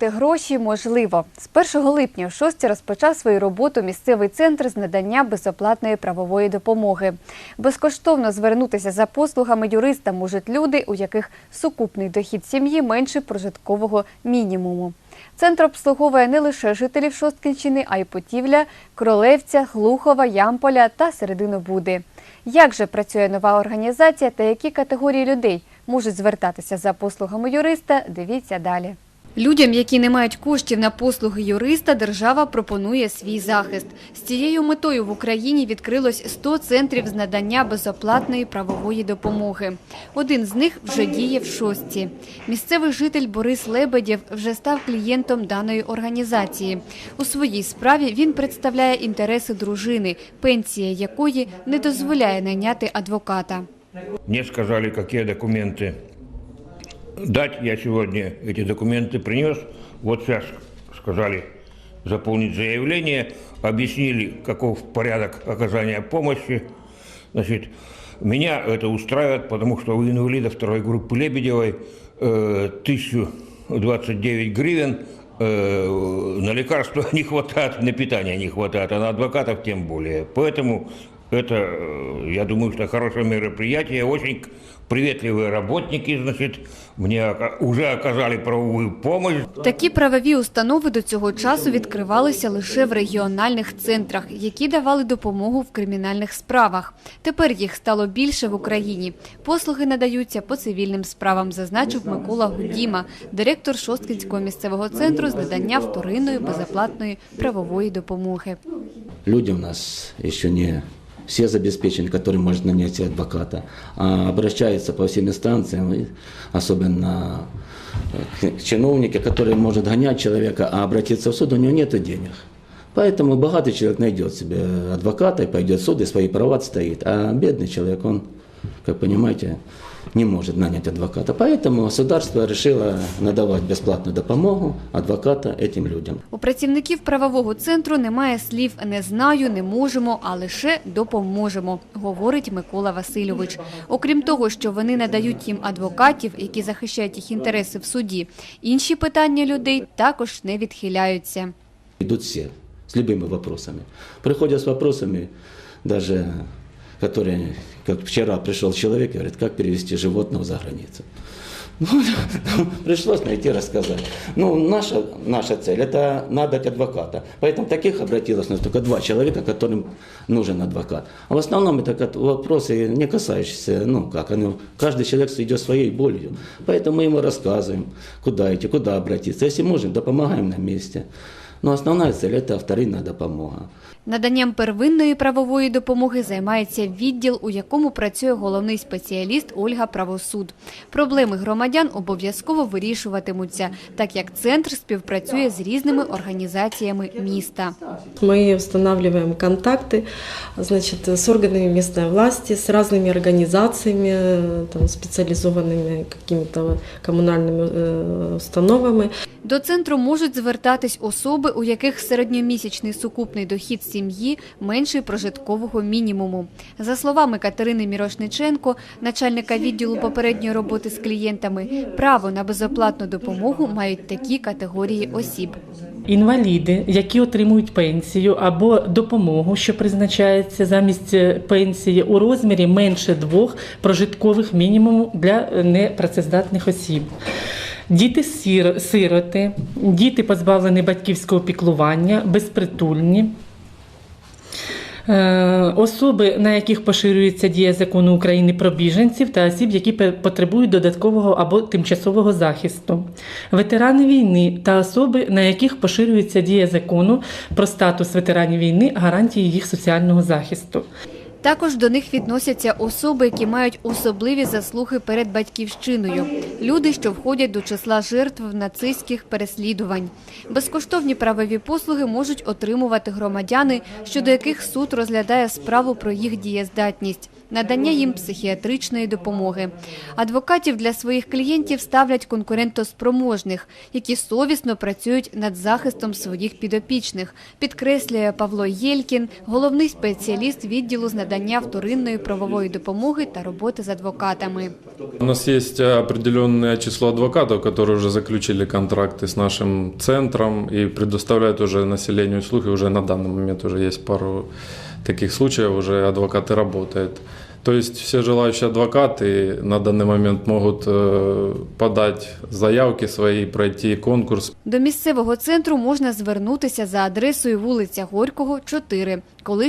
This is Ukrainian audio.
Гроші можливо. З 1 липня у шості розпочав свою роботу місцевий центр з надання безоплатної правової допомоги. Безкоштовно звернутися за послугами юриста можуть люди, у яких сукупний дохід сім'ї менше прожиткового мінімуму. Центр обслуговує не лише жителів Шосткинщини, а й Потівля, Кролевця, Глухова, Ямполя та середину Буди. Як же працює нова організація та які категорії людей можуть звертатися за послугами юриста, дивіться далі. Людям, які не мають коштів на послуги юриста, держава пропонує свій захист. З цією метою в Україні відкрилось 100 центрів з надання безоплатної правової допомоги. Один з них вже діє в шостці. Місцевий житель Борис Лебедєв вже став клієнтом даної організації. У своїй справі він представляє інтереси дружини, пенсія якої не дозволяє найняти адвоката. Мне сказали, какие документы дать. Я сегодня эти документы принес. Вот сейчас сказали заполнить заявление, объяснили, каков порядок оказания помощи. Значит, меня это устраивает, потому что у инвалида второй группы Лебедевой э, 1029 гривен э, на лекарства не хватает, на питание не хватает, а на адвокатов тем более. Поэтому это, э, я думаю, что хорошее мероприятие. Очень к- приветливые работники, значит, мне ока- уже оказали правовую помощь. Такі правові установи до цього часу відкривалися лише в регіональних центрах, які давали допомогу в кримінальних справах. Тепер їх стало більше в Україні. Послуги надаються по цивільним справам, зазначив Микола Гудіма, директор Шосткинського місцевого центру з надання вторинної безоплатної правової допомоги. Люди у нас еще не все забеспечены, которые может нанять себе адвоката, а обращаются по всем инстанциям, и особенно э, к- чиновники, который может гонять человека, а обратиться в суд, у него нет денег. Поэтому богатый человек найдет себе адвоката и пойдет в суд, и свои права отстоит. А бедный человек, он, как понимаете, не может нанять адвоката. Поэтому государство решило надавать бесплатную допомогу адвоката этим людям. У працівників правового центру немає слів «не знаю», «не можемо», а лише «допоможемо», говорить Микола Васильович. Окрім того, що вони надають їм адвокатів, які захищають їх інтереси в суді, інші питання людей також не відхиляються. Идут все с любыми вопросами. Приходят с вопросами, даже которые, как вчера пришел человек и говорит, как перевести животного за границу. Ну, пришлось найти, рассказать. Ну, наша, наша цель – это надать адвоката. Поэтому таких обратилось у нас только два человека, которым нужен адвокат. А в основном это вопросы, не касающиеся, ну как, оно, каждый человек идет своей болью. Поэтому мы ему рассказываем, куда идти, куда обратиться. Если можем, да помогаем на месте. Но основная цель – это вторинная допомога. Наданням первинної правової допомоги займається відділ, у якому працює головний спеціаліст Ольга Правосуд. Проблеми громадян обов'язково вирішуватимуться, так як центр співпрацює з різними організаціями міста. Мы устанавливаем контакты значит, с органами местной власти, с разными организациями, э, там, специализованными какими-то коммунальными э, установами. До центру можуть звертатись особи, у яких середньомісячний сукупний дохід сім'ї менший прожиткового мінімуму. За словами Катерини Мірошниченко, начальника відділу попередньої роботи з клієнтами, право на безоплатну допомогу мають такі категорії осіб. Інваліди, які отримують пенсію або допомогу, що призначається замість е, пенсії у розмірі менше двох прожиткових мінімумів для е, непрацездатних осіб. Діти сір- сироти, діти позбавлені батьківського піклування, безпритульні. Е, Особи, на яких поширюється дія закону України про біженців та осіб, які потребують додаткового або тимчасового захисту, ветерани війни та особи, на яких поширюється дія закону про статус ветеранів війни, гарантії їх соціального захисту. Також до них відносяться особи, які мають особливі заслуги перед батьківщиною, люди, що входять до числа жертв нацистських переслідувань. Безкоштовні правові послуги можуть отримувати громадяни, щодо яких суд розглядає справу про їх дієздатність надання їм психіатричної допомоги. Адвокатів для своїх клієнтів ставлять конкурентоспроможних, які совісно працюють над захистом своїх підопічних, підкреслює Павло Єлькін, головний спеціаліст відділу з надання вторинної правової допомоги та роботи з адвокатами. У нас есть определенное число адвокатов, которые уже заключили контракты с нашим центром и предоставляют уже населению услуги. Уже на данный момент уже есть пару таких случаев, уже адвокаты работают. То есть все желающие адвокаты на данный момент могут э, подать заявки свои, пройти конкурс До місцевого центру можна звернутися за адресою вулиця Горького, 4, коли